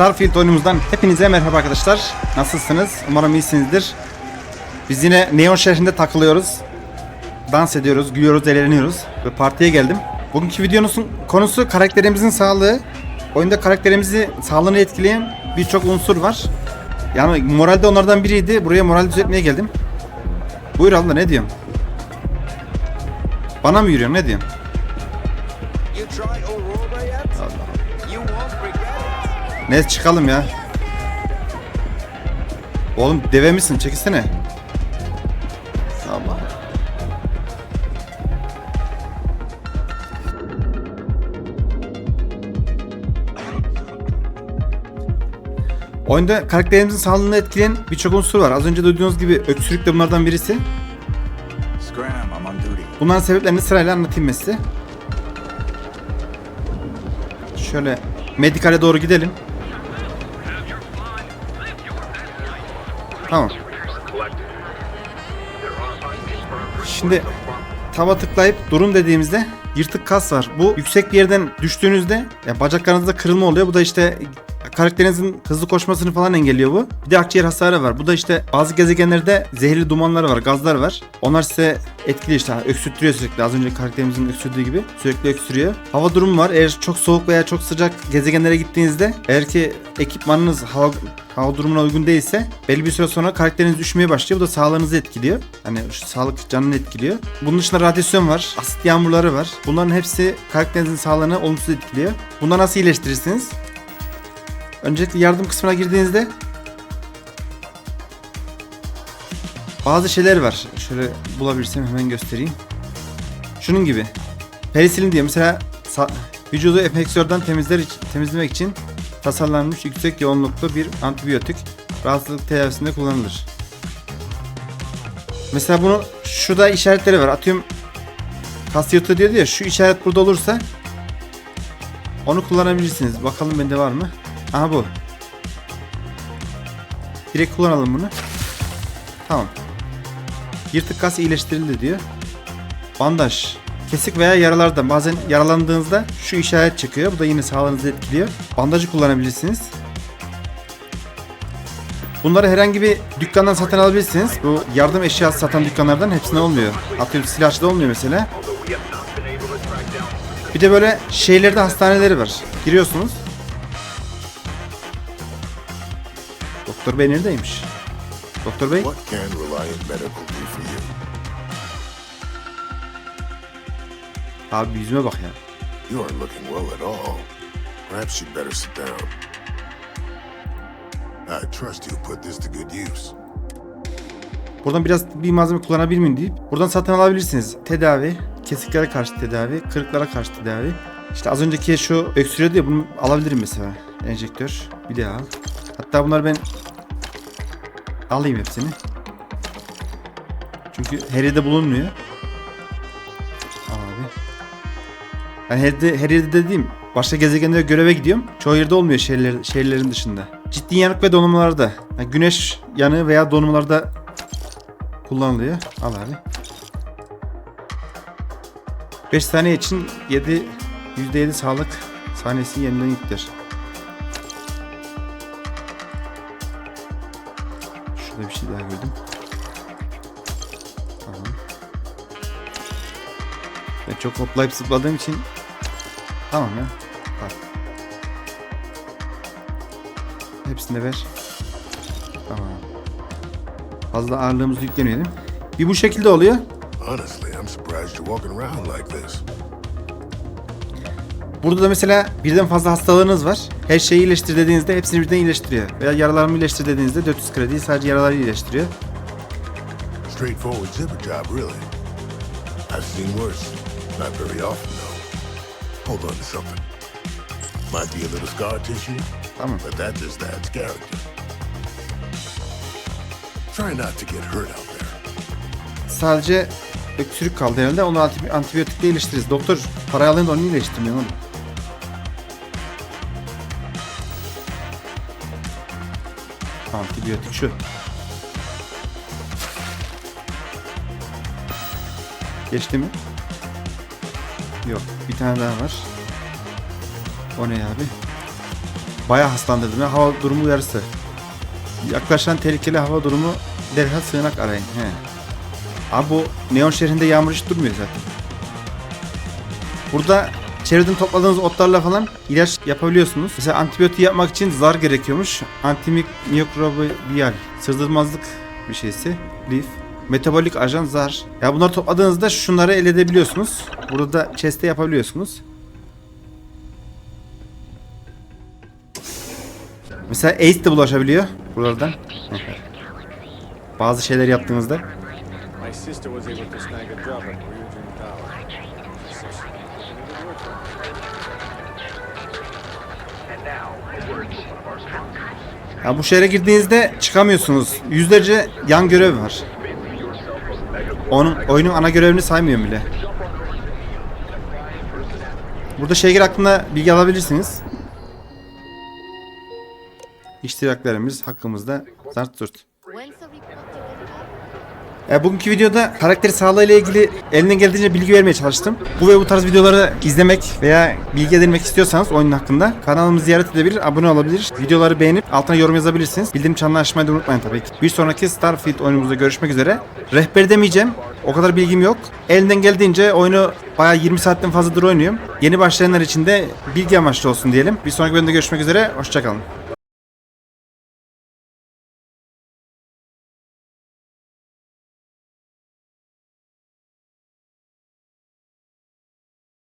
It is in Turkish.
Starfield oyunumuzdan hepinize merhaba arkadaşlar. Nasılsınız? Umarım iyisinizdir. Biz yine Neon şehrinde takılıyoruz. Dans ediyoruz, gülüyoruz, eğleniyoruz. Ve partiye geldim. Bugünkü videonun konusu karakterimizin sağlığı. Oyunda karakterimizi sağlığını etkileyen birçok unsur var. Yani moralde onlardan biriydi. Buraya moral düzeltmeye geldim. Buyur abla ne diyorsun? Bana mı yürüyorsun ne diyorsun? Regret it. Ne çıkalım ya. Oğlum deve misin? Çekilsene. Allah. Oyunda karakterimizin sağlığını etkileyen birçok unsur var. Az önce duyduğunuz gibi öksürük de bunlardan birisi. Bunların sebeplerini sırayla anlatayım size. Şöyle medikale doğru gidelim. Tamam. Şimdi tava tıklayıp durun dediğimizde yırtık kas var. Bu yüksek bir yerden düştüğünüzde ya bacaklarınızda kırılma oluyor. Bu da işte karakterinizin hızlı koşmasını falan engelliyor bu. Bir de akciğer hasarı var. Bu da işte bazı gezegenlerde zehirli dumanlar var, gazlar var. Onlar size etkili işte öksürtüyor sürekli. Az önce karakterimizin öksürdüğü gibi sürekli öksürüyor. Hava durumu var. Eğer çok soğuk veya çok sıcak gezegenlere gittiğinizde eğer ki ekipmanınız hava hava durumuna uygun değilse belli bir süre sonra karakteriniz üşümeye başlıyor. Bu da sağlığınızı etkiliyor. Hani şu sağlık canını etkiliyor. Bunun dışında radyasyon var. Asit yağmurları var. Bunların hepsi karakterinizin sağlığını olumsuz etkiliyor. Bunları nasıl iyileştirirsiniz? Öncelikle yardım kısmına girdiğinizde bazı şeyler var. Şöyle bulabilirsem hemen göstereyim. Şunun gibi. Perisilin diye mesela vücudu enfeksiyondan temizler temizlemek için tasarlanmış yüksek yoğunluklu bir antibiyotik rahatsızlık tedavisinde kullanılır. Mesela bunu şurada işaretleri var. Atıyorum kas yırtığı diyor ya şu işaret burada olursa onu kullanabilirsiniz. Bakalım bende var mı? Aha bu. Direkt kullanalım bunu. Tamam. Yırtık kas iyileştirildi diyor. Bandaj. Kesik veya yaralarda bazen yaralandığınızda şu işaret çıkıyor. Bu da yine sağlığınızı etkiliyor. Bandajı kullanabilirsiniz. Bunları herhangi bir dükkandan satın alabilirsiniz. Bu yardım eşyası satan dükkanlardan hepsine olmuyor. Atıyorum silahçıda olmuyor mesela. Bir de böyle şeylerde hastaneleri var. Giriyorsunuz. Doktor Bey neredeymiş? Doktor Bey? What can Reliant Medical do for you? Abi yüzüme bak ya. You aren't looking well at all. Perhaps you'd better sit down. I trust you'll put this to good use. Buradan biraz bir malzeme kullanabilir miyim deyip buradan satın alabilirsiniz. Tedavi, kesiklere karşı tedavi, kırıklara karşı tedavi. İşte az önceki şu öksürüyordu ya bunu alabilirim mesela. Enjektör. Bir daha al. Hatta bunları ben alayım hepsini. Çünkü her yerde bulunmuyor. Abi. Ben her yerde, her yerde dediğim başka gezegenlere göreve gidiyorum. Çoğu yerde olmuyor şehirler, şehirlerin dışında. Ciddi yanık ve donumlarda. Yani güneş yanığı veya donumlarda kullanılıyor. Al abi. 5 saniye için 7 %7 sağlık saniyesi yeniden yükler. Şey daha gördüm. Tamam. Ben çok hoplayıp zıpladığım için tamam ya. Bak. Hepsini ver. Tamam. Fazla ağırlığımızı yüklemeyelim. Bir bu şekilde oluyor. Honestly, I'm surprised you're walking around like this. Burada da mesela birden fazla hastalığınız var. Her şeyi iyileştir dediğinizde hepsini birden iyileştiriyor. Veya yaralarımı iyileştir dediğinizde 400 kredi sadece yaraları iyileştiriyor. Straightforward zipper job, really. I've seen worse. Not very often, though. Hold on to something. Might be a little scar tissue, Tamam. but that just adds character. Try not to get hurt out there. Sadece öksürük kaldı herhalde. Onu antibi- antibiyotikle iyileştiririz. Doktor parayı alın da onu iyileştirmiyor oğlum. Antibiyotik şu. Geçti mi? Yok. Bir tane daha var. O ne abi? Bayağı haslandırdım ya. Hava durumu uyarısı. Yaklaşan tehlikeli hava durumu derhal sığınak arayın. He. Abi bu neon şehrinde yağmur hiç durmuyor zaten. Burada çevreden topladığınız otlarla falan ilaç yapabiliyorsunuz. Mesela antibiyotik yapmak için zar gerekiyormuş. Antimikrobiyal, sızdırmazlık bir şeysi. Lif. Metabolik ajan zar. Ya bunları topladığınızda şunları elde edebiliyorsunuz. Burada da chest'te yapabiliyorsunuz. Mesela AIDS de bulaşabiliyor buralardan. Bazı şeyler yaptığınızda. My sister was able to snag a job at Ryujin Tower. Ya bu şehre girdiğinizde çıkamıyorsunuz. Yüzlerce yan görev var. Onun oyunun ana görevini saymıyorum bile. Burada şehir hakkında bilgi alabilirsiniz. İştiraklerimiz hakkımızda zart E, bugünkü videoda karakter sağlığı ile ilgili elinden geldiğince bilgi vermeye çalıştım. Bu ve bu tarz videoları izlemek veya bilgi edinmek istiyorsanız oyunun hakkında kanalımızı ziyaret edebilir, abone olabilir, videoları beğenip altına yorum yazabilirsiniz. Bildirim çanını açmayı da unutmayın tabii ki. Bir sonraki Starfield oyunumuzda görüşmek üzere. Rehber demeyeceğim. O kadar bilgim yok. Elinden geldiğince oyunu bayağı 20 saatten fazladır oynuyorum. Yeni başlayanlar için de bilgi amaçlı olsun diyelim. Bir sonraki bölümde görüşmek üzere. Hoşçakalın.